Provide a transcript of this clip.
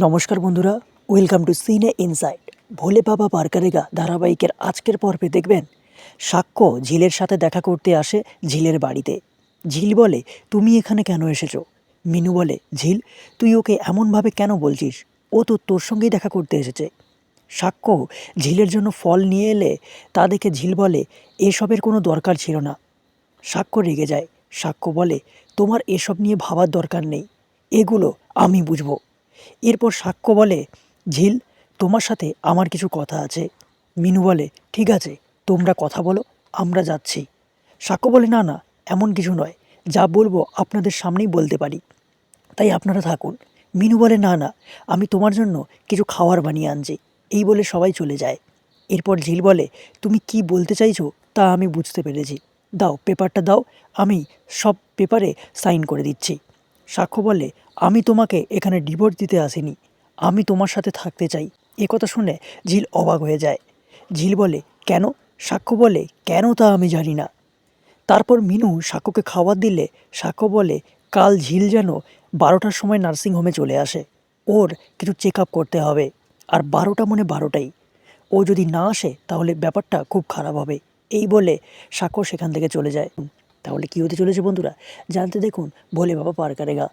নমস্কার বন্ধুরা, welcome to cine inside Bhole Baba Paar Karega ধারাবাহিকের আজকের পর্বে দেখবেন, সাক্ষ্য ঝিলের সাথে দেখা করতে আসে ঝিলের বাড়িতে। ঝিল বলে, তুমি এখানে কেন এসেছ? মিনু বলে, ঝিল, তুই ওকে এমনভাবে কেন বলছিস? ও তো তোর সঙ্গেই দেখা করতে এসেছে। সাক্ষ্য ঝিলের জন্য ফল নিয়ে এলে, তা দেখে ঝিল বলে, এসবের কোনো দরকার ছিল না। সাক্ষ্য রেগে যায়। সাক্ষ্য বলে, তোমার এসব নিয়ে ভাবার দরকার নেই। এগুলো আমি বুঝব। এরপর সাক্ষ্য বলে, ঝিল, তোমার সাথে আমার কিছু কথা আছে। মিনু বলে, ঠিক আছে, তোমরা কথা বলো, আমরা যাচ্ছি। সাক্ষ্য বলে, না না, এমন কিছু নয়, যা বলব আপনাদের সামনেই বলতে পারি। তাই আপনারা থাকুন। মিনু বলে, না না, আমি তোমার জন্য কিছু খাওয়ার বানিয়ে আনছি। এই বলে সবাই চলে যায়। এরপর ঝিল বলে, তুমি কি বলতে চাইছো তা আমি বুঝতে পেরেছি। দাও, পেপারটা দাও, আমি সব পেপারে সাইন করে দিচ্ছি। সাক্ষ্য বলে আমি তোমাকে এখানে ডিভোর্স দিতে আসিনি। আমি তোমার সাথে থাকতে চাই। এ কথা শুনে ঝিল অবাক হয়ে যায়। ঝিল বলে, কেন? সাক্ষ্য বলে, কেন তা আমি জানি না। তারপর মিনু সাক্ষ্যকে খাবার দিলে, সাক্ষ্য বলে, কাল ঝিল যেন বারোটার সময় নার্সিংহোমে চলে আসে। ওর কিছু চেক আপ করতে হবে। আর বারোটা মনে বারোটাই। ও যদি না আসে, তাহলে ব্যাপারটা খুব খারাপ হবে। এই বলে সাক্ষ্য সেখান থেকে চলে যায়। তাহলে কী হতে চলেছে বন্ধুরা? জানতে দেখুন ভোলে বাবা পার কারেগা